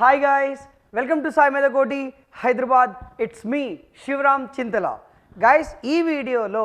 Hi guys welcome to Sai Medakoti Hyderabad it's me Shivaram Chintala guys ఈ వీడియోలో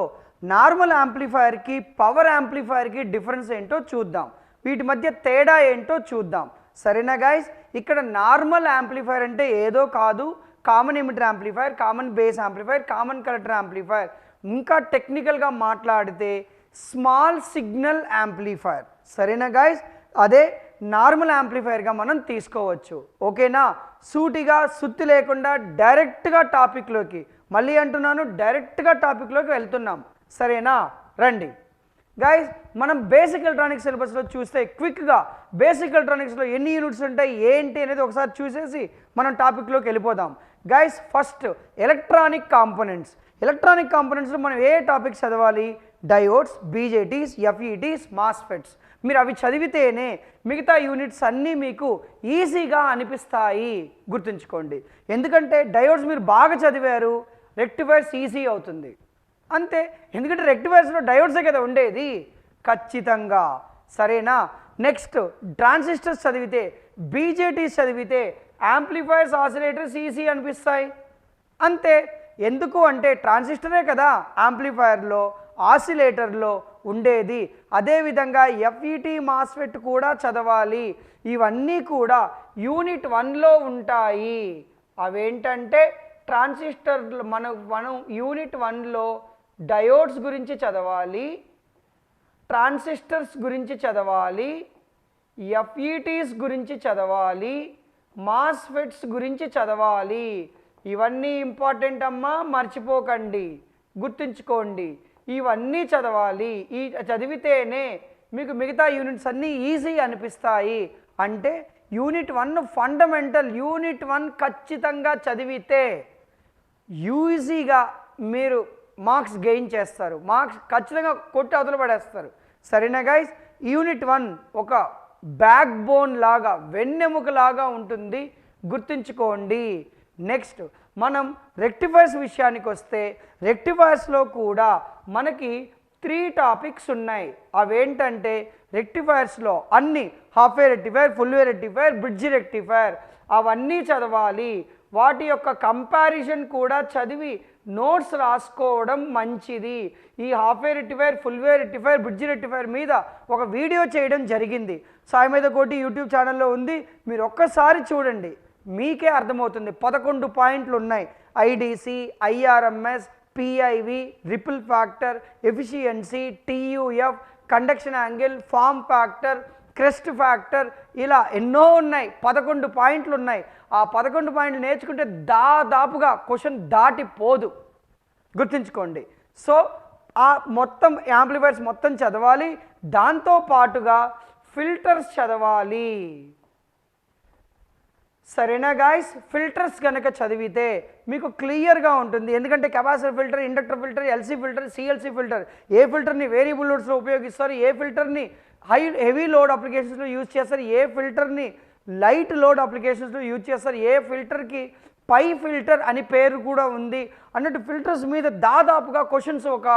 normal యాంప్లిఫైయర్కి power యాంప్లిఫైయర్కి difference ఏంటో చూద్దాం. వీటి మధ్య తేడా ఏంటో చూద్దాం. సరేనా గాయస్ ఇక్కడ నార్మల్ యాంప్లిఫైర్ అంటే ఏదో కాదు. Common emitter amplifier common base amplifier common collector amplifier ఇంకా టెక్నికల్గా మాట్లాడితే స్మాల్ సిగ్నల్ యాంప్లిఫైర్ సరేనా గాయస్ అదే నార్మల్ యాంప్లిఫైర్గా మనం తీసుకోవచ్చు. ఓకేనా? సూటిగా సుత్తి లేకుండా డైరెక్ట్గా టాపిక్లోకి మళ్ళీ అంటున్నాను డైరెక్ట్గా టాపిక్లోకి వెళ్తున్నాం. సరేనా? రండి. గైస్ మనం బేసిక్ ఎలక్ట్రానిక్స్ సిలబస్లో చూస్తే క్విక్గా బేసిక్ ఎలక్ట్రానిక్స్లో ఎన్ని యూనిట్స్ ఉంటాయి ఏంటి అనేది ఒకసారి చూసేసి మనం టాపిక్లోకి వెళ్ళిపోదాం. Guys first electronic components electronic కాంపోనెంట్స్లో మనం ఏ టాపిక్స్ చదవాలి? డయోడ్స్ బీజేటీస్ ఎఫ్ఈటీస్ మాస్ఫెట్స్ మీరు అవి చదివితేనే మిగతా యూనిట్స్ అన్నీ మీకు ఈజీగా అనిపిస్తాయి. గుర్తుంచుకోండి. ఎందుకంటే డయోడ్స్ మీరు బాగా చదివారు రెక్టిఫైర్స్ ఈజీ అవుతుంది. అంతే. ఎందుకంటే రెక్టిఫైర్స్లో డయోడ్సే కదా ఉండేది? ఖచ్చితంగా. సరేనా? నెక్స్ట్ ట్రాన్సిస్టర్స్ చదివితే బీజేటీస్ చదివితే యాంప్లిఫైర్స్ ఆసిలేటర్స్ ఈజీ అనిపిస్తాయి. అంతే. ఎందుకు అంటే ట్రాన్సిస్టరే కదా యాంప్లిఫైర్లో ఆసిలేటర్లో ఉండేది. అదేవిధంగా ఎఫ్ఈటి మాస్ఫెట్ కూడా చదవాలి. ఇవన్నీ కూడా యూనిట్ వన్లో ఉంటాయి. అవేంటంటే ట్రాన్సిస్టర్లు మన మనం యూనిట్ వన్లో డయోడ్స్ గురించి చదవాలి. ట్రాన్సిస్టర్స్ గురించి చదవాలి. ఎఫ్ఈటీస్ గురించి చదవాలి. మాస్ఫెట్స్ గురించి చదవాలి. ఇవన్నీ ఇంపార్టెంట్ అమ్మా మర్చిపోకండి. గుర్తుంచుకోండి. ఇవన్నీ చదవాలి. ఈ చదివితేనే మీకు మిగతా యూనిట్స్ అన్నీ ఈజీ అనిపిస్తాయి. అంటే unit one fundamental unit one ఖచ్చితంగా చదివితే ఈజీగా మీరు మార్క్స్ గెయిన్ చేస్తారు. మార్క్స్ ఖచ్చితంగా కొట్టి అవతల పడేస్తారు. సరేనా గైస్? యూనిట్ వన్ ఒక బ్యాక్ బోన్ లాగా వెన్నెముక లాగా ఉంటుంది. గుర్తుంచుకోండి. నెక్స్ట్ మనం రెక్టిఫైర్స్ విషయానికి వస్తే రెక్టిఫైర్స్లో కూడా మనకి త్రీ టాపిక్స్ ఉన్నాయి. అవేంటంటే రెక్టిఫైర్స్లో అన్ని half wave rectifier full wave rectifier bridge rectifier అవన్నీ చదవాలి. వాటి యొక్క కంపారిజన్ కూడా చదివి నోట్స్ రాసుకోవడం మంచిది. ఈ half wave rectifier full wave rectifier bridge rectifier మీద ఒక వీడియో చేయడం జరిగింది. సాయి మీద కోటి యూట్యూబ్ ఛానల్లో ఉంది. మీరు ఒక్కసారి చూడండి. మీకే అర్థమవుతుంది. పదకొండు పాయింట్లు ఉన్నాయి. IDC IRMS PIV ripple factor efficiency TUF conduction angle form factor crest factor ఇలా ఎన్నో ఉన్నాయి. పదకొండు పాయింట్లు ఉన్నాయి. ఆ పదకొండు పాయింట్లు నేర్చుకుంటే దాదాపుగా క్వశ్చన్ దాటిపోదు. గుర్తుంచుకోండి. సో ఆ మొత్తం యాంప్లిఫైర్స్ మొత్తం చదవాలి. దాంతో పాటుగా ఫిల్టర్స్ చదవాలి. సరేనా గాయస్ ఫిల్టర్స్ కనుక చదివితే మీకు క్లియర్గా ఉంటుంది. ఎందుకంటే capacitor filter inductor filter LC filter CLC filter. ఏ ఫిల్టర్ని వేరియబుల్ లోడ్స్లో ఉపయోగిస్తారు? ఏ ఫిల్టర్ని హై హెవీ లోడ్ అప్లికేషన్స్లో యూజ్ చేస్తారు? ఏ ఫిల్టర్ని లైట్ లోడ్ అప్లికేషన్స్లో యూజ్ చేస్తారు? ఏ ఫిల్టర్కి పై ఫిల్టర్ అని పేరు కూడా ఉంది. అన్నట్టు ఫిల్టర్స్ మీద దాదాపుగా క్వశ్చన్స్ ఒక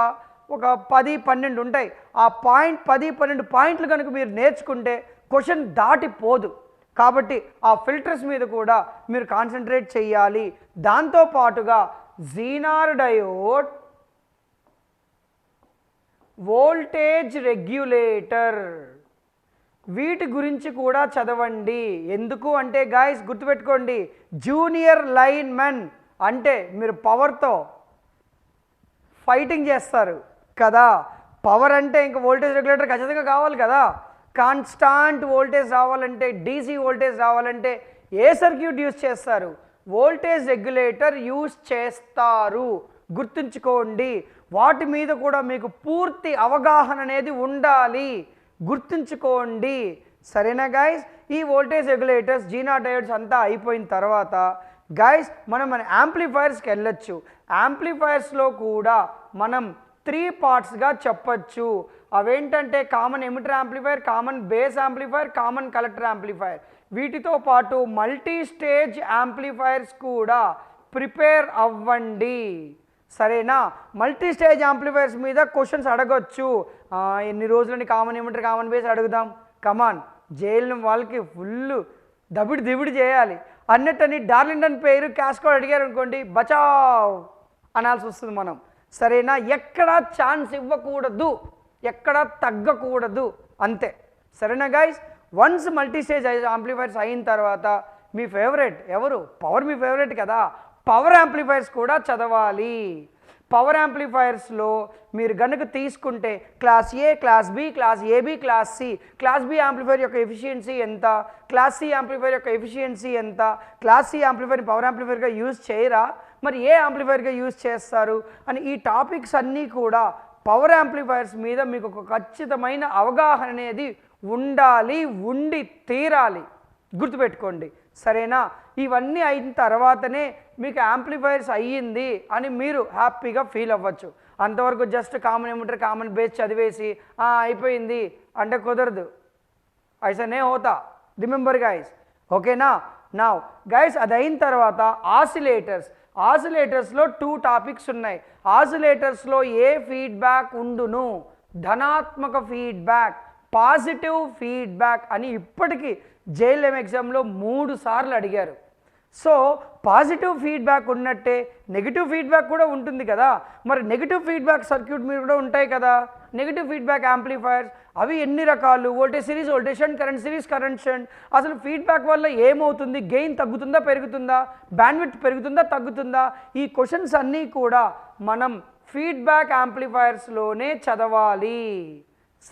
ఒక పది పన్నెండు ఉంటాయి. ఆ పాయింట్ పది పన్నెండు పాయింట్లు కనుక మీరు నేర్చుకుంటే క్వశ్చన్ దాటిపోదు. కాబట్టి ఆ ఫిల్టర్స్ మీద కూడా మీరు కాన్సన్ట్రేట్ చేయాలి. దాంతో పాటుగా జీనార్ డయోడ్ వోల్టేజ్ రెగ్యులేటర్. వీటి గురించి కూడా చదవండి. ఎందుకు అంటే గాయస్ గుర్తుపెట్టుకోండి. జూనియర్ లైన్ మెన్ అంటే మీరు పవర్తో ఫైటింగ్ చేస్తారు కదా. పవర్ అంటే ఇంకా వోల్టేజ్ రెగ్యులేటర్ ఖచ్చితంగా కావాలి కదా. కాన్స్టాంట్ వోల్టేజ్ రావాలంటే డీసీ వోల్టేజ్ రావాలంటే ఏ సర్క్యూట్ యూజ్ చేస్తారు? వోల్టేజ్ రెగ్యులేటర్ యూజ్ చేస్తారు. గుర్తుంచుకోండి వాటి మీద కూడా మీకు పూర్తి అవగాహన అనేది ఉండాలి. గుర్తుంచుకోండి. సరేనా గైస్ ఈ వోల్టేజ్ రెగ్యులేటర్స్ జీనా డయోడ్స్ అంతా అయిపోయిన తర్వాత గైస్ మనం మన యాంప్లిఫైర్స్కి వెళ్ళొచ్చు. యాంప్లిఫైర్స్లో కూడా మనం త్రీ పార్ట్స్గా చెప్పచ్చు. అవేంటంటే common emitter amplifier common base amplifier common collector amplifier వీటితో పాటు మల్టీ స్టేజ్ యాంప్లిఫైర్స్ కూడా ప్రిపేర్ అవ్వండి. సరేనా? మల్టీ స్టేజ్ యాంప్లిఫైర్స్ మీద క్వశ్చన్స్ అడగొచ్చు. ఎన్ని రోజులని కామన్ ఎమిటర్ కామన్ బేస్ అడుగుదాం. కమాన్ జైలు వాళ్ళకి ఫుల్ దబిడి దిబిడి చేయాలి. అన్నట్టని డార్లిండన్ పేరు క్యాస్కో అడిగారు అనుకోండి బచావ్! అనాల్సి వస్తుంది మనం. సరేనా? ఎక్కడ ఛాన్స్ ఇవ్వకూడదు. ఎక్కడ తగ్గకూడదు. అంతే. సరేనా guys once multistage amplifiers amplifiers అయిన తర్వాత మీ ఫేవరెట్ ఎవరు? పవర్ మీ ఫేవరెట్ కదా. పవర్ యాంప్లిఫైర్స్ కూడా చదవాలి. పవర్ యాంప్లిఫైర్స్లో మీరు గనుక తీసుకుంటే class A class B class AB class C class B amplifier యొక్క ఎఫిషియన్సీ ఎంత? క్లాస్ సి యాంప్లిఫైర్ యొక్క ఎఫిషియన్సీ ఎంత? క్లాస్ సి యాంప్లిఫైర్ పవర్ యాంప్లిఫైర్గా యూజ్ చేయరా? మరి ఏ యాంప్లిఫైర్గా యూజ్ చేస్తారు? అని ఈ టాపిక్స్ అన్నీ కూడా పవర్ యాంప్లిఫైర్స్ మీద మీకు ఒక ఖచ్చితమైన అవగాహన అనేది ఉండాలి ఉండి తీరాలి. గుర్తుపెట్టుకోండి. సరేనా? ఇవన్నీ అయిన తర్వాతనే మీకు యాంప్లిఫైర్స్ అయ్యింది అని మీరు హ్యాపీగా ఫీల్ అవ్వచ్చు. అంతవరకు జస్ట్ కామన్ ఏమంటారు కామన్ బేస్ చదివేసి అయిపోయింది. అంటే కుదరదు. ఐసా నే హోతా. రిమెంబర్ గైస్ ఓకేనా నా? గైస్ అది అయిన తర్వాత ఆసిలేటర్స్ ఆసిలేటర్స్లో టూ టాపిక్స్ ఉన్నాయి. ఆసిలేటర్స్లో ఏ ఫీడ్బ్యాక్ ఉండును? ధనాత్మక ఫీడ్బ్యాక్ పాజిటివ్ ఫీడ్బ్యాక్ అని ఇప్పటికీ జేఎల్ఎం ఎగ్జామ్లో మూడు సార్లు అడిగారు. సో పాజిటివ్ ఫీడ్బ్యాక్ ఉన్నట్టే నెగిటివ్ ఫీడ్బ్యాక్ కూడా ఉంటుంది కదా. మరి నెగిటివ్ ఫీడ్బ్యాక్ సర్క్యూట్ మీరు కూడా ఉంటాయి కదా. నెగిటివ్ ఫీడ్బ్యాక్ యాంప్లిఫైర్స్ అవి ఎన్ని రకాలు? Voltage series voltage shunt current series current shunt. అసలు ఫీడ్బ్యాక్ వల్ల ఏమవుతుంది? గెయిన్ తగ్గుతుందా పెరుగుతుందా? బ్యాండ్విడ్త్ పెరుగుతుందా తగ్గుతుందా? ఈ క్వశ్చన్స్ అన్నీ కూడా మనం ఫీడ్బ్యాక్ యాంప్లిఫైయర్స్లోనే చదవాలి.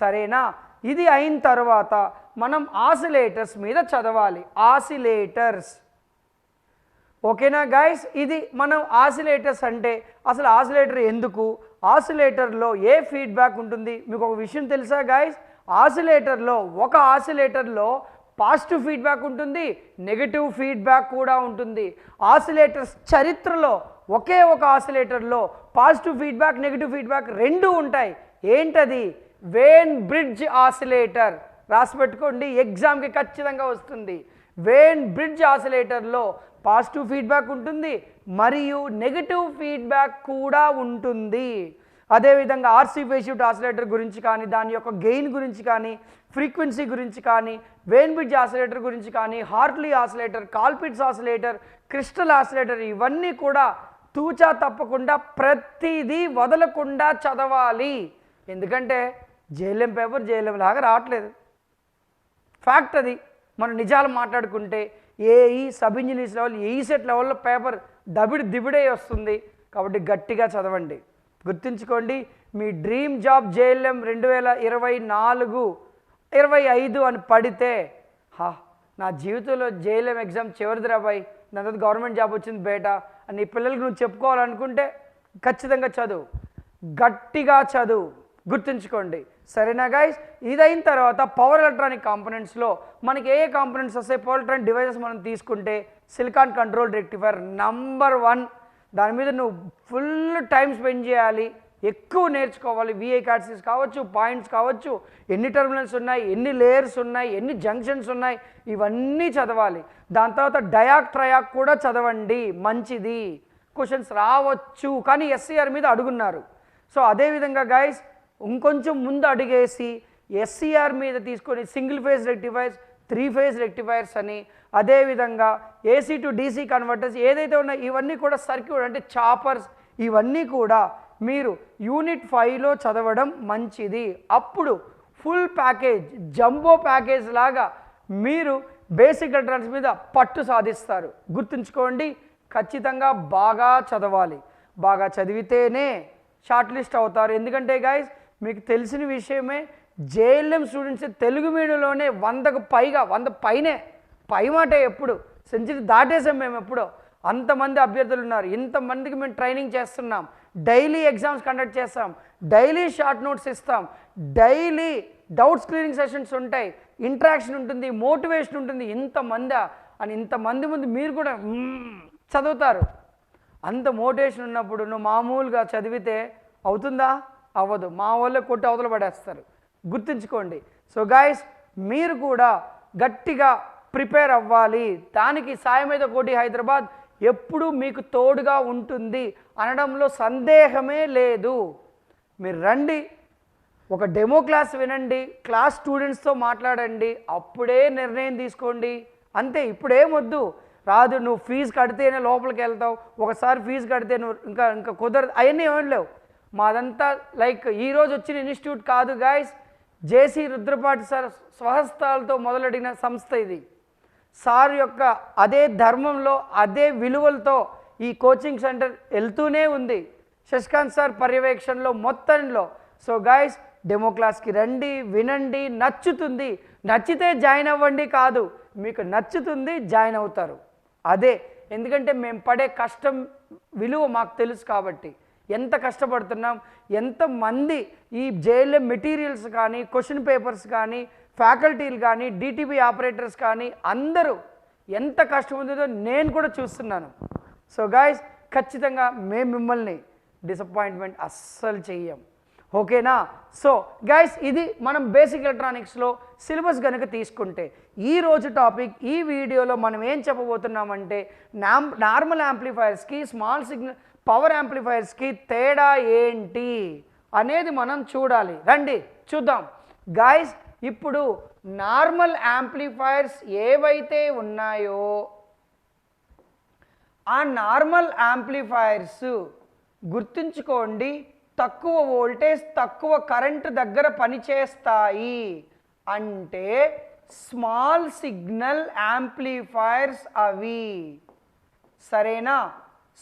సరేనా? ఇది అయిన తర్వాత మనం ఆసిలేటర్స్ మీద చదవాలి. ఆసిలేటర్స్ ఓకేనా గైస్ ఇది మనం ఆసిలేటర్స్ అంటే అసలు ఆసిలేటర్ ఎందుకు? ఆసిలేటర్లో ఏ ఫీడ్బ్యాక్ ఉంటుంది? మీకు ఒక విషయం తెలుసా గాయస్ ఆసిలేటర్లో ఒక ఆసిలేటర్లో పాజిటివ్ ఫీడ్బ్యాక్ ఉంటుంది నెగటివ్ ఫీడ్బ్యాక్ కూడా ఉంటుంది. ఆసిలేటర్స్ చరిత్రలో ఒకే ఒక ఆసిలేటర్లో పాజిటివ్ ఫీడ్బ్యాక్ నెగిటివ్ ఫీడ్బ్యాక్ రెండు ఉంటాయి. ఏంటది? వేన్ బ్రిడ్జ్ ఆసిలేటర్ రాసి పెట్టుకోండి ఎగ్జామ్కి ఖచ్చితంగా వస్తుంది. వేన్ బ్రిడ్జ్ ఆసిలేటర్లో పాజిటివ్ ఫీడ్బ్యాక్ ఉంటుంది మరియు నెగిటివ్ ఫీడ్బ్యాక్ కూడా ఉంటుంది. అదేవిధంగా ఆర్సీ ఫేషిఫ్ట్ ఆసిలేటర్ గురించి కానీ దాని యొక్క గెయిన్ గురించి కానీ ఫ్రీక్వెన్సీ గురించి కానీ వేన్బిడ్జ్ ఆసిలేటర్ గురించి కానీ Hartley oscillator Colpitts oscillator crystal oscillator ఇవన్నీ కూడా తూచా తప్పకుండా ప్రతిదీ వదలకుండా చదవాలి. ఎందుకంటే జేఎల్ఎం పేపర్ జేఎల్ఎం లాగా రావట్లేదు. ఫ్యాక్ట్ అది. మనం నిజాలు మాట్లాడుకుంటే AE sub engineers level AE set లెవెల్లో పేపర్ దబిడి దిబిడే వస్తుంది. కాబట్టి గట్టిగా చదవండి. గుర్తుంచుకోండి మీ డ్రీమ్ జాబ్ జేఎల్ఎం రెండు వేల ఇరవై నాలుగు ఇరవై ఐదు అని పడితే హా నా జీవితంలో జేఎల్ఎం ఎగ్జామ్ చివరిది రాబాయి నా తర్వాత గవర్నమెంట్ జాబ్ వచ్చింది బేట. అని నీ పిల్లలకి నువ్వు చెప్పుకోవాలనుకుంటే ఖచ్చితంగా చదువు. గట్టిగా చదువు. గుర్తుంచుకోండి. సరేనా గైస్ ఇదైన తర్వాత పవర్ ఎలక్ట్రానిక్ కాంపోనెంట్స్లో మనకి ఏ ఏ కాంపోనెంట్స్ వస్తాయి? పవర్ ఎలక్ట్రానిక్ డివైసెస్ మనం తీసుకుంటే silicon control rectifier number one దాని మీద నువ్వు ఫుల్ టైం స్పెండ్ చేయాలి. ఎక్కువ నేర్చుకోవాలి. విఐ కార్డ్స్ కావచ్చు పాయింట్స్ కావచ్చు ఎన్ని టర్మినల్స్ ఉన్నాయి ఎన్ని లేయర్స్ ఉన్నాయి ఎన్ని జంక్షన్స్ ఉన్నాయి ఇవన్నీ చదవాలి. దాని తర్వాత డయాక్ ట్రయాక్ కూడా చదవండి. మంచిది. క్వశ్చన్స్ రావచ్చు. కానీ ఎస్సీఆర్ మీద అడుగున్నారు. సో అదేవిధంగా గైస్ ఇంకొంచెం ముందు అడిగేసి ఎస్సీఆర్ మీద తీసుకొని single phase rectifiers three phase rectifiers అని అదేవిధంగా ఏసీ టు డీసీ కన్వర్టర్స్ ఏదైతే ఉన్నాయో ఇవన్నీ కూడా సర్క్యూట్ అంటే చాపర్స్ ఇవన్నీ కూడా మీరు యూనిట్ ఫైవ్లో చదవడం మంచిది. అప్పుడు ఫుల్ ప్యాకేజ్ జంబో ప్యాకేజ్ లాగా మీరు బేసిక్ ఎలక్ట్రానిక్స్ మీద పట్టు సాధిస్తారు. గుర్తుంచుకోండి ఖచ్చితంగా బాగా చదవాలి. బాగా చదివితేనే షార్ట్ లిస్ట్ అవుతారు. ఎందుకంటే గాయస్ మీకు తెలిసిన విషయమే జేఎల్ఎం స్టూడెంట్స్ తెలుగు మీడియంలోనే వందకు పైగా వంద పైనే పై మాట ఎప్పుడు సెంచరీ దాటేసాం మేము ఎప్పుడో. అంతమంది అభ్యర్థులు ఉన్నారు. ఇంతమందికి మేము ట్రైనింగ్ చేస్తున్నాం. డైలీ ఎగ్జామ్స్ కండక్ట్ చేస్తాం. డైలీ షార్ట్ నోట్స్ ఇస్తాం. డైలీ డౌట్స్ క్లియరింగ్ సెషన్స్ ఉంటాయి. ఇంట్రాక్షన్ ఉంటుంది మోటివేషన్ ఉంటుంది. ఇంతమందా? అని ఇంతమంది ముందు మీరు కూడా చదువుతారు. అంత మోటివేషన్ ఉన్నప్పుడు నువ్వు మామూలుగా చదివితే అవుతుందా? అవ్వదు. మా వాళ్ళే కొట్టి అవతల పడేస్తారు. గుర్తుంచుకోండి. సో గాయస్ మీరు కూడా గట్టిగా ప్రిపేర్ అవ్వాలి. దానికి సాయమేద కోటి హైదరాబాద్. ఎప్పుడూ మీకు తోడుగా ఉంటుంది అనడంలో సందేహమే లేదు. మీరు రండి. ఒక డెమో క్లాస్ వినండి. క్లాస్ స్టూడెంట్స్తో మాట్లాడండి. అప్పుడే నిర్ణయం తీసుకోండి. అంతే. ఇప్పుడేమొద్దు రాదు నువ్వు ఫీజు కడితేనే లోపలికి వెళ్తావు. ఒకసారి ఫీజు కడితే నువ్వు ఇంకా ఇంకా కుదరదు. అవన్నీ ఏమీ లేవు. మాదంతా లైక్ ఈరోజు వచ్చిన ఇన్స్టిట్యూట్ కాదు గాయస్ జేసీ రుద్రపాటి సార్ స్వహస్తాలతో మొదలెడిన సంస్థ ఇది. సార్ యొక్క అదే ధర్మంలో అదే విలువలతో ఈ కోచింగ్ సెంటర్ వెళ్తూనే ఉంది. శశికాంత్ సార్ పర్యవేక్షణలో మొత్తంలో. సో గాయస్ డెమో క్లాస్కి రండి వినండి నచ్చుతుంది. నచ్చితే జాయిన్ అవ్వండి కాదు మీకు నచ్చుతుంది జాయిన్ అవుతారు. అదే ఎందుకంటే మేము పడే కష్టం విలువ మాకు తెలుసు కాబట్టి. ఎంత కష్టపడుతున్నాం ఎంతమంది ఈ జేఎల్ఎం మెటీరియల్స్ కానీ క్వశ్చన్ పేపర్స్ కానీ ఫ్యాకల్టీలు కానీ డిటిబి ఆపరేటర్స్ కానీ అందరూ ఎంత కష్టం ఉందో నేను కూడా చూస్తున్నాను. సో గాయస్ ఖచ్చితంగా మేము మిమ్మల్ని డిసప్పాయింట్మెంట్ అస్సలు చెయ్యం. ఓకేనా? సో గైస్ ఇది మనం బేసిక్ ఎలక్ట్రానిక్స్లో సిలబస్ కనుక తీసుకుంటే ఈ రోజు టాపిక్ ఈ వీడియోలో మనం ఏం చెప్పబోతున్నామంటే నామ్ నార్మల్ యాంప్లిఫైర్స్కి స్మాల్ సిగ్నల్ పవర్ యాంప్లిఫైయర్స్కి తేడా ఏంటి అనేది మనం చూడాలి. రండి చూద్దాం. గాయస్ ఇప్పుడు నార్మల్ యాంప్లిఫైర్స్ ఏవైతే ఉన్నాయో ఆ నార్మల్ యాంప్లిఫైర్స్ గుర్తుంచుకోండి తక్కువ వోల్టేజ్ తక్కువ కరెంటు దగ్గర పనిచేస్తాయి అంటే స్మాల్ సిగ్నల్ యాంప్లిఫైర్స్ అవి. సరేనా?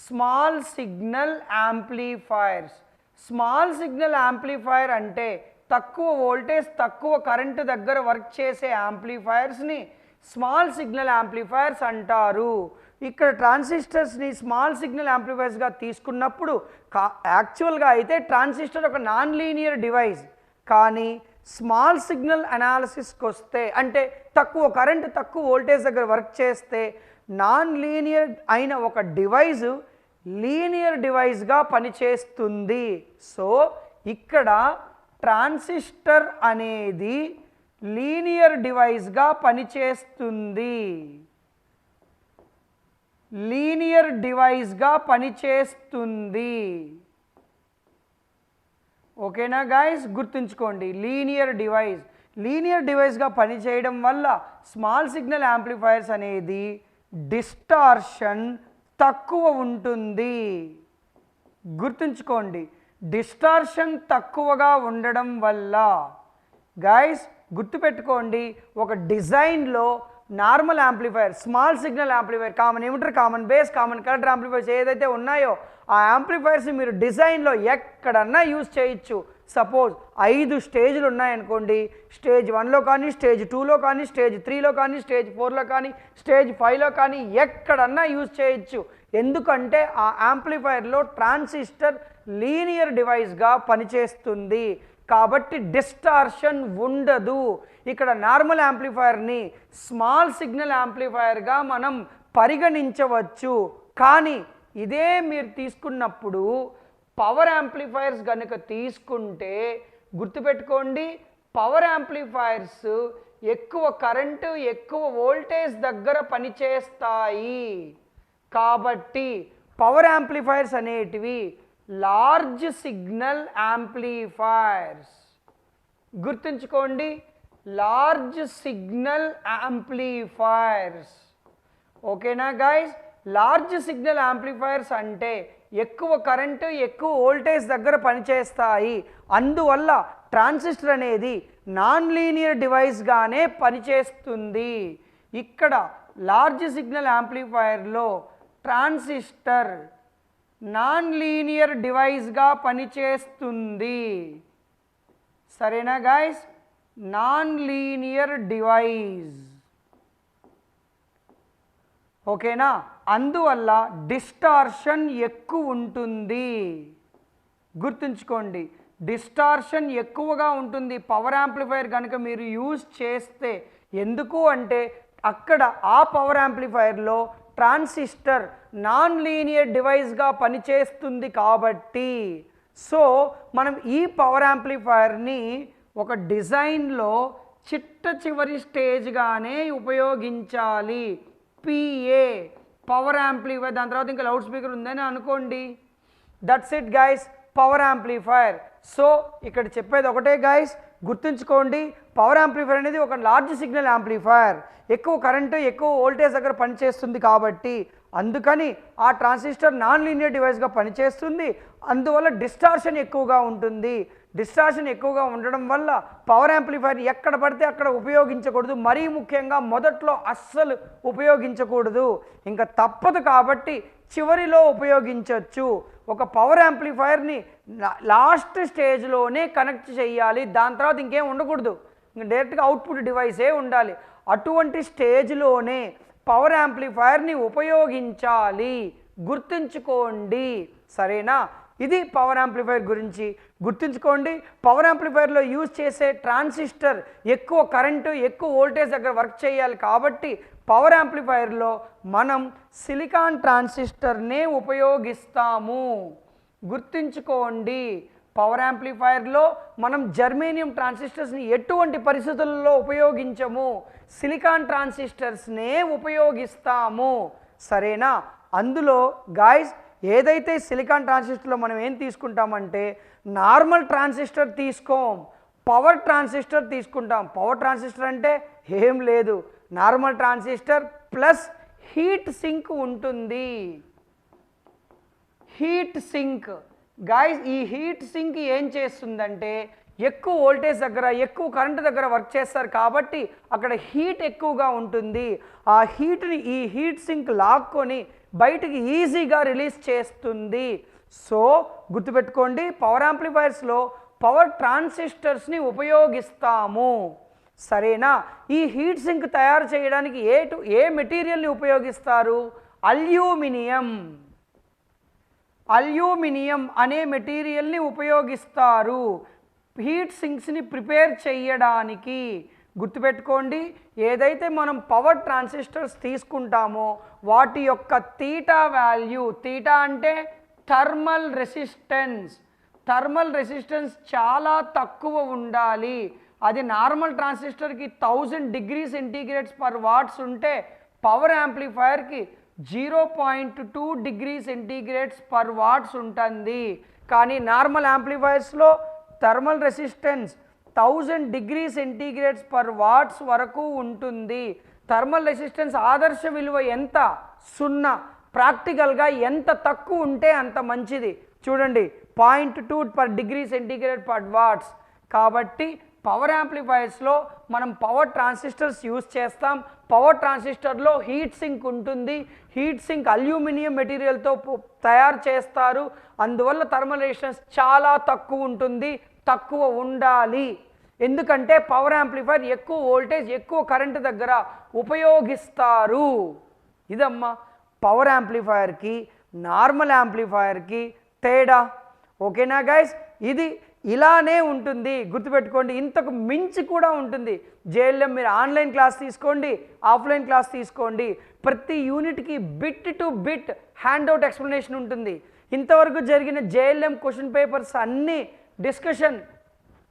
Small signal amplifiers. Small signal amplifier అంటే తక్కువ వోల్టేజ్ తక్కువ కరెంటు దగ్గర వర్క్ చేసే యాంప్లిఫైర్స్ని స్మాల్ సిగ్నల్ యాంప్లిఫైర్స్ అంటారు. ఇక్కడ ట్రాన్సిస్టర్స్ని స్మాల్ సిగ్నల్ యాంప్లిఫైర్స్గా తీసుకున్నప్పుడు కా యాక్చువల్గా అయితే ట్రాన్సిస్టర్ ఒక నాన్ లీనియర్ డివైస్. కానీ స్మాల్ సిగ్నల్ అనాలిసిస్కి వస్తే అంటే తక్కువ కరెంట్ తక్కువ వోల్టేజ్ దగ్గర వర్క్ చేస్తే నాన్ లీనియర్ అయిన ఒక డివైజ్ లీనియర్ డివైస్గా పనిచేస్తుంది. సో ఇక్కడ ట్రాన్సిస్టర్ అనేది లీనియర్ డివైస్గా పనిచేస్తుంది. లీనియర్ డివైస్గా పనిచేస్తుంది. ఓకేనా గాయస్ గుర్తుంచుకోండి లీనియర్ డివైస్ లీనియర్ డివైస్గా పనిచేయడం వల్ల స్మాల్ సిగ్నల్ యాంప్లిఫైర్స్ అనేది డిస్టార్షన్ తక్కువ ఉంటుంది. గుర్తుంచుకోండి డిస్టార్షన్ తక్కువగా ఉండడం వల్ల గాయస్ గుర్తుపెట్టుకోండి ఒక డిజైన్లో normal amplifier small signal amplifier common emitter common base common collector amplifiers ఏదైతే ఉన్నాయో ఆ యాంప్లిఫైర్స్ మీరు డిజైన్లో ఎక్కడన్నా యూజ్ చేయొచ్చు. సపోజ్ ఐదు స్టేజ్లు ఉన్నాయనుకోండి స్టేజ్ వన్లో కానీ స్టేజ్ టూలో కానీ స్టేజ్ త్రీలో కానీ స్టేజ్ ఫోర్లో కానీ స్టేజ్ ఫైవ్లో కానీ ఎక్కడన్నా యూజ్ చేయొచ్చు. ఎందుకంటే ఆ యాంప్లిఫైర్లో ట్రాన్సిస్టర్ లీనియర్ డివైస్గా పనిచేస్తుంది. కాబట్టి డిస్టార్షన్ ఉండదు. ఇక్కడ నార్మల్ యాంప్లిఫైర్ని స్మాల్ సిగ్నల్ యాంప్లిఫైర్గా మనం పరిగణించవచ్చు. కానీ ఇదే మీరు తీసుకున్నప్పుడు పవర్ యాంప్లిఫైర్స్ కనుక తీసుకుంటే గుర్తుపెట్టుకోండి పవర్ యాంప్లిఫైర్స్ ఎక్కువ కరెంటు ఎక్కువ వోల్టేజ్ దగ్గర పనిచేస్తాయి. కాబట్టి పవర్ యాంప్లిఫైర్స్ అనేటివి లార్జ్ సిగ్నల్ యాంప్లిఫైర్స్ గుర్తుంచుకోండి లార్జ్ సిగ్నల్ యాంప్లిఫైర్స్ ఓకేనా గైస్ లార్జ్ సిగ్నల్ యాంప్లిఫైర్స్ అంటే ఎక్కువ కరెంటు ఎక్కువ వోల్టేజ్ దగ్గర పనిచేస్తాయి. అందువల్ల ట్రాన్సిస్టర్ అనేది నాన్ లీనియర్ డివైస్గానే పనిచేస్తుంది. ఇక్కడ లార్జ్ సిగ్నల్ యాంప్లిఫైర్లో ట్రాన్సిస్టర్ నాన్ లీనియర్ డివైస్గా పనిచేస్తుంది. సరేనా గాయస్? Non linear device. ఓకేనా? అందువల్ల డిస్టార్షన్ ఎక్కువ ఉంటుంది. గుర్తుంచుకోండి డిస్టార్షన్ ఎక్కువగా ఉంటుంది. పవర్ యాంప్లిఫైయర్ కనుక మీరు యూజ్ చేస్తే ఎందుకు అంటే అక్కడ ఆ పవర్ యాంప్లిఫైర్లో ట్రాన్సిస్టర్ నాన్ లీనియర్ డివైస్గా పనిచేస్తుంది కాబట్టి. సో మనం ఈ పవర్ యాంప్లిఫైర్ని ఒక డిజైన్లో చిట్ట చివరి స్టేజ్గానే ఉపయోగించాలి. పిఏ పవర్ యాంప్లిఫైర్ దాని తర్వాత ఇంకా లౌడ్ స్పీకర్ ఉందని అనుకోండి. That's it guys power amplifier so ఇక్కడ చెప్పేది ఒకటే గైస్ గుర్తుంచుకోండి పవర్ యాంప్లిఫైర్ అనేది ఒక లార్జ్ సిగ్నల్ యాంప్లిఫైర్ ఎక్కువ కరెంటు ఎక్కువ వోల్టేజ్ దగ్గర పనిచేస్తుంది కాబట్టి అందుకని ఆ ట్రాన్సిస్టర్ నాన్ లీనియర్ డివైస్గా పనిచేస్తుంది. అందువల్ల డిస్టార్షన్ ఎక్కువగా ఉంటుంది. డిస్టాషన్ ఎక్కువగా ఉండడం వల్ల పవర్ యాంప్లిఫైర్ ఎక్కడ పడితే అక్కడ ఉపయోగించకూడదు. మరీ ముఖ్యంగా మొదట్లో అస్సలు ఉపయోగించకూడదు. ఇంకా తప్పదు కాబట్టి చివరిలో ఉపయోగించవచ్చు ఒక పవర్ యాంప్లిఫైర్ని లాస్ట్ స్టేజ్లోనే కనెక్ట్ చేయాలి. దాని తర్వాత ఇంకేం ఉండకూడదు. ఇంకా డైరెక్ట్గా అవుట్పుట్ డివైసే ఉండాలి. అటువంటి స్టేజ్లోనే పవర్ యాంప్లిఫైర్ని ఉపయోగించాలి. గుర్తుంచుకోండి. సరేనా? ఇది పవర్ యాంప్లిఫైర్ గురించి. గుర్తుంచుకోండి పవర్ యాంప్లిఫైర్లో యూజ్ చేసే ట్రాన్సిస్టర్ ఎక్కువ కరెంటు ఎక్కువ వోల్టేజ్ దగ్గర వర్క్ చేయాలి కాబట్టి పవర్ యాంప్లిఫైర్లో మనం సిలికాన్ ట్రాన్సిస్టర్నే ఉపయోగిస్తాము. గుర్తుంచుకోండి పవర్ యాంప్లిఫైర్లో మనం జర్మేనియం ట్రాన్సిస్టర్స్ని ఎటువంటి పరిస్థితుల్లో ఉపయోగించము? సిలికాన్ ట్రాన్సిస్టర్స్నే ఉపయోగిస్తాము. సరేనా? అందులో గాయస్ ఏదైతే సిలికాన్ ట్రాన్సిస్టర్లో మనం ఏం తీసుకుంటామంటే నార్మల్ ట్రాన్సిస్టర్ తీసుకోం పవర్ ట్రాన్సిస్టర్ తీసుకుంటాం. పవర్ ట్రాన్సిస్టర్ అంటే ఏం లేదు. Normal transistor plus heat sink ఉంటుంది. Heat sink. గాయస్ ఈ హీట్ సింక్ ఏం చేస్తుందంటే ఎక్కువ వోల్టేజ్ దగ్గర ఎక్కువ కరెంట్ దగ్గర వర్క్ చేస్తారు కాబట్టి అక్కడ హీట్ ఎక్కువగా ఉంటుంది. ఆ హీట్ని ఈ హీట్ సింక్ లాక్కొని బయటికి ఈజీగా రిలీజ్ చేస్తుంది. సో గుర్తుపెట్టుకోండి పవర్ యాంప్లిఫైర్స్లో పవర్ ట్రాన్సిస్టర్స్ని ఉపయోగిస్తాము. సరేనా? ఈ హీట్ సింక్ తయారు చేయడానికి ఏ టు ఏ మెటీరియల్ని ఉపయోగిస్తారు? అల్యూమినియం. అల్యూమినియం అనే మెటీరియల్ని ఉపయోగిస్తారు. హీట్ సింక్స్ని ప్రిపేర్ చేయడానికి. గుర్తుపెట్టుకోండి ఏదైతే మనం పవర్ ట్రాన్సిస్టర్స్ తీసుకుంటామో వాటి యొక్క తీటా వాల్యూ తీటా అంటే థర్మల్ రెసిస్టెన్స్ థర్మల్ రెసిస్టెన్స్ చాలా తక్కువ ఉండాలి. అది normal ట్రాన్సిస్టర్కి thousand degree centigrades per watts ఉంటే power యాంప్లిఫైర్కి zero point two degree centigrades per watts ఉంటుంది. కానీ normal యాంప్లిఫైర్స్లో thermal resistance thousand degree centigrades per watts వరకు ఉంటుంది. థర్మల్ రెసిస్టెన్స్ ఆదర్శ విలువ ఎంత? సున్నా. ప్రాక్టికల్గా ఎంత తక్కువ ఉంటే అంత మంచిది. చూడండి point two per degree centigrade per watts. కాబట్టి పవర్ యాంప్లిఫైర్స్లో మనం పవర్ ట్రాన్సిస్టర్స్ యూస్ చేస్తాం. పవర్ ట్రాన్సిస్టర్లో హీట్ సింక్ ఉంటుంది. హీట్ సింక్ అల్యూమినియం మెటీరియల్తో తయారు చేస్తారు. అందువల్ల థర్మల్ రెసిస్టెన్స్ చాలా తక్కువ ఉంటుంది. తక్కువ ఉండాలి. ఎందుకంటే పవర్ యాంప్లిఫైర్ ఎక్కువ వోల్టేజ్ ఎక్కువ కరెంటు దగ్గర ఉపయోగిస్తారు. ఇదమ్మా. పవర్ యాంప్లిఫైర్కి నార్మల్ యాంప్లిఫైర్కి తేడా. ఓకేనా గైస్ ఇది ఇలానే ఉంటుంది. గుర్తుపెట్టుకోండి ఇంతకు మించి కూడా ఉంటుంది. జేఎల్ఎం మీరు ఆన్లైన్ క్లాస్ తీసుకోండి ఆఫ్లైన్ క్లాస్ తీసుకోండి. ప్రతి యూనిట్కి bit to bit hand out explanation ఉంటుంది. ఇంతవరకు జరిగిన జేఎల్ఎం క్వశ్చన్ పేపర్స్ అన్నీ డిస్కషన్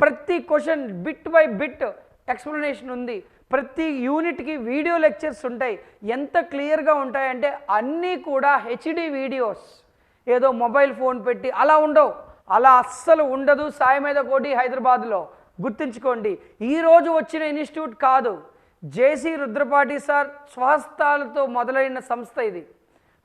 ప్రతి question bit by bit explanation ఉంది. ప్రతి యూనిట్కి వీడియో లెక్చర్స్ ఉంటాయి. ఎంత క్లియర్గా ఉంటాయంటే అన్నీ కూడా హెచ్డి వీడియోస్. ఏదో మొబైల్ ఫోన్ పెట్టి అలా ఉండవు. అలా అస్సలు ఉండదు సాయి మీద కోటి హైదరాబాద్లో. గుర్తుంచుకోండి ఈరోజు వచ్చిన ఇన్స్టిట్యూట్ కాదు. జేసీ రుద్రపాటి సార్ స్వహస్తాలతో మొదలైన సంస్థ ఇది.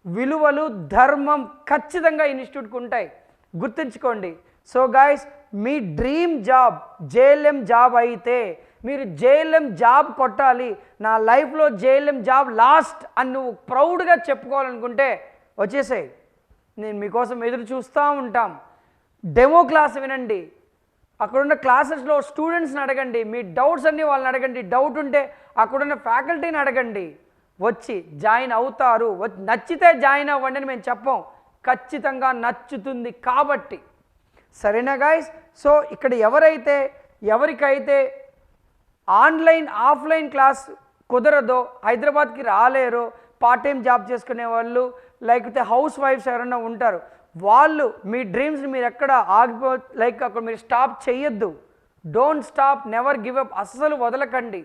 విలువలు ధర్మం ఖచ్చితంగా ఇన్స్టిట్యూట్కి ఉంటాయి. గుర్తుంచుకోండి. సో గాయస్ మీ డ్రీమ్ జాబ్ జేఎల్ఎం జాబ్ అయితే మీరు జేఎల్ఎం జాబ్ కొట్టాలి నా లైఫ్లో జేఎల్ఎం జాబ్ లాస్ట్ అని నువ్వు ప్రౌడ్గా చెప్పుకోవాలనుకుంటే వచ్చేసాయి. నేను మీకోసం ఎదురు చూస్తూ ఉంటాం. డెమో క్లాస్ వినండి. అక్కడున్న క్లాసెస్లో స్టూడెంట్స్ని అడగండి. మీ డౌట్స్ అన్నీ వాళ్ళని అడగండి. డౌట్ ఉంటే అక్కడున్న ఫ్యాకల్టీని అడగండి. వచ్చి జాయిన్ అవుతారు. నచ్చితే జాయిన్ అవ్వండి అని మేము చెప్పం. ఖచ్చితంగా నచ్చుతుంది కాబట్టి. సరేనా గాయస్? సో ఇక్కడ ఎవరైతే ఎవరికైతే ఆన్లైన్ ఆఫ్లైన్ క్లాస్ కుదరదో హైదరాబాద్కి రాలేరో పార్ట్ టైం జాబ్ చేసుకునే వాళ్ళు లేకపోతే హౌస్ వైఫ్స్ ఎవరైనా ఉంటారు వాళ్ళు మీ డ్రీమ్స్ని మీరు ఎక్కడ ఆగిపో లైక్ అక్కడ మీరు స్టాప్ చేయొద్దు. Don't stop never give up అస్సలు వదలకండి.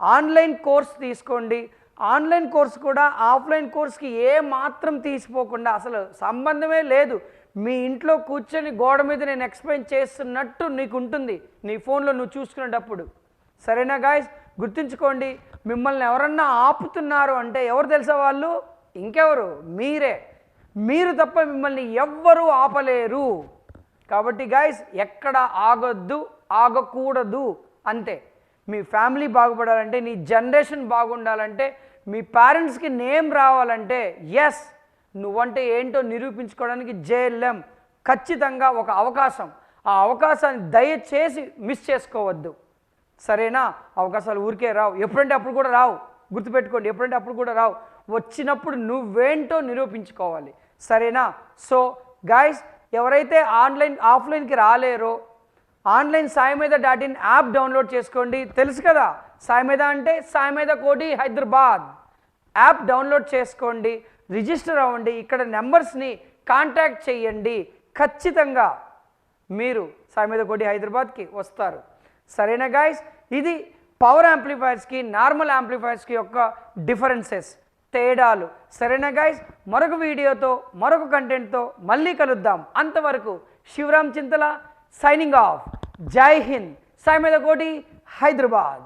ఆన్లైన్ కోర్స్ తీసుకోండి. ఆన్లైన్ కోర్స్ కూడా ఆఫ్లైన్ కోర్స్కి ఏ మాత్రం తీసిపోకుండా అసలు సంబంధమే లేదు. మీ ఇంట్లో కూర్చొని గోడ మీద నేను ఎక్స్ప్లెయిన్ చేస్తున్నట్టు నీకు ఉంటుంది. నీ ఫోన్లో నువ్వు చూసుకునేటప్పుడు. సరేనా గాయస్ గుర్తుంచుకోండి మిమ్మల్ని ఎవరన్నా ఆపుతున్నారు అంటే ఎవరు తెలుసా వాళ్ళు? ఇంకెవరు? మీరే. మీరు తప్ప మిమ్మల్ని ఎవ్వరూ ఆపలేరు. కాబట్టి గాయస్ ఎక్కడ ఆగొద్దు ఆగకూడదు అంతే. మీ ఫ్యామిలీ బాగుపడాలంటే నీ జనరేషన్ బాగుండాలంటే మీ పేరెంట్స్కి నేమ్ రావాలంటే ఎస్ నువ్వంటే ఏంటో నిరూపించుకోవడానికి జేఎల్ఎం ఖచ్చితంగా ఒక అవకాశం. ఆ అవకాశాన్ని దయచేసి మిస్ చేసుకోవద్దు. సరేనా? అవకాశాలు ఊరికే రావు. ఎప్పుడంటే అప్పుడు కూడా రావు. గుర్తుపెట్టుకోండి ఎప్పుడంటే అప్పుడు కూడా రావు. వచ్చినప్పుడు నువ్వేంటో నిరూపించుకోవాలి. సరేనా? సో గాయస్ ఎవరైతే ఆన్లైన్ ఆఫ్లైన్కి రాలేరో online Sai dot in app download చేసుకోండి. తెలుసు కదా సాయమేద అంటే సాయి కోటి హైదరాబాద్. యాప్ డౌన్లోడ్ చేసుకోండి రిజిస్టర్ అవ్వండి ఇక్కడ నెంబర్స్ని కాంటాక్ట్ చేయండి. ఖచ్చితంగా మీరు సాయి కోటి హైదరాబాద్కి వస్తారు. సరేనా గాయస్ ఇది పవర్ యాంప్లిఫైర్స్కి నార్మల్ యాంప్లిఫైర్స్కి యొక్క డిఫరెన్సెస్ తేడాలు. సరేనా గాయస్ మరొక వీడియోతో మరొక కంటెంట్తో మళ్ళీ కలుద్దాం. అంతవరకు శివరామ్ చింతల సైనింగ్ ఆఫ్ జై హింద్. సాయి మీద కోటి హైదరాబాద్.